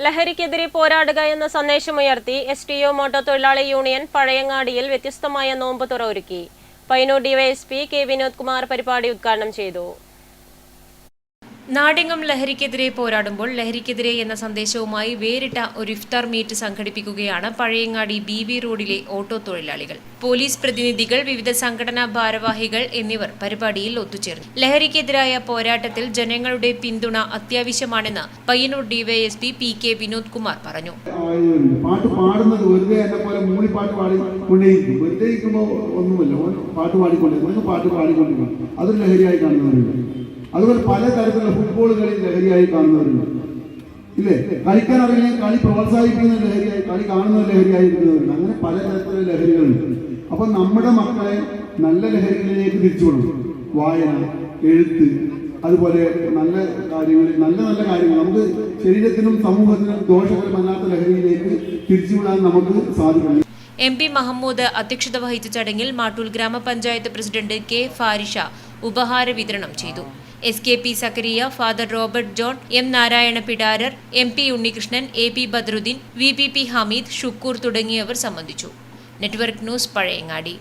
ലഹരിക്കെതിരെ പോരാടുക എന്ന സന്ദേശമുയർത്തി എസ് ടി ഒ മോട്ടോർ തൊഴിലാളി യൂണിയൻ പഴയങ്ങാടിയിൽ വ്യത്യസ്തമായ നോമ്പ് തുറ ഒരുക്കി. പൈനൂർ ഡിവൈഎസ്പി കെ വിനോദ് കുമാർ പരിപാടി ഉദ്ഘാടനം ചെയ്തു. നാടെങ്ങും ലഹരിക്കെതിരെ പോരാടുമ്പോൾ ലഹരിക്കെതിരെ എന്ന സന്ദേശവുമായി വേറിട്ട ഒരു ഇഫ്താർ മീറ്റ് സംഘടിപ്പിക്കുകയാണ് പഴയങ്ങാടി ബി വി റോഡിലെ ഓട്ടോ തൊഴിലാളികൾ. പോലീസ് പ്രതിനിധികൾ വിവിധ സംഘടനാ ഭാരവാഹികൾ എന്നിവർ പരിപാടിയിൽ ഒത്തുചേർന്നു. ലഹരിക്കെതിരായ പോരാട്ടത്തിൽ ജനങ്ങളുടെ പിന്തുണ അത്യാവശ്യമാണെന്ന് Payyanur DYSP P K Vinod Kumar പറഞ്ഞു. പാട്ട് പാടുന്നത് പോലെ പാടി പാട്ട് പാട്ട് ലഹരിയായി അതുപോലെ പല തരത്തിലുള്ള ഫുട്ബോൾ കളി ലഹരിയായി കാണുന്നവരുണ്ട്. ഇല്ലേ? കളിക്കാൻ അറിയില്ലെങ്കിൽ കളി പ്രോത്സാഹിപ്പിക്കുന്ന ലഹരിയായി കളി കാണുന്ന ലഹരിയായി ഇരിക്കുന്നവരുണ്ട്. അങ്ങനെ പല തരത്തിലുള്ള ലഹരികളുണ്ട്. അപ്പൊ നമ്മുടെ മക്കളെ നല്ല ലഹരികളിലേക്ക് തിരിച്ചുവിടണം വായന എഴുത്ത് അതുപോലെ നല്ല കാര്യങ്ങളിൽ നല്ല നല്ല കാര്യങ്ങൾ. നമുക്ക് ശരീരത്തിനും സമൂഹത്തിനും ദോഷകരമല്ലാത്ത ലഹരിയിലേക്ക് തിരിച്ചുവിടാൻ നമുക്ക് സാധിക്കണം. എം പി മഹമ്മൂദ് അധ്യക്ഷത വഹിച്ച ചടങ്ങിൽ മാട്ടൂൽ ഗ്രാമപഞ്ചായത്ത് പ്രസിഡന്റ് കെ ഫാരിഷ ഉപഹാര വിതരണം ചെയ്തു. S K P Zakariya father Robert John M Narayana Pidarar M P Unnikrishnan A P Badruddin V P P Hameed Shukkur തുടങ്ങിയവർ സംബന്ധിച്ചു. Network news Pazhayangadi.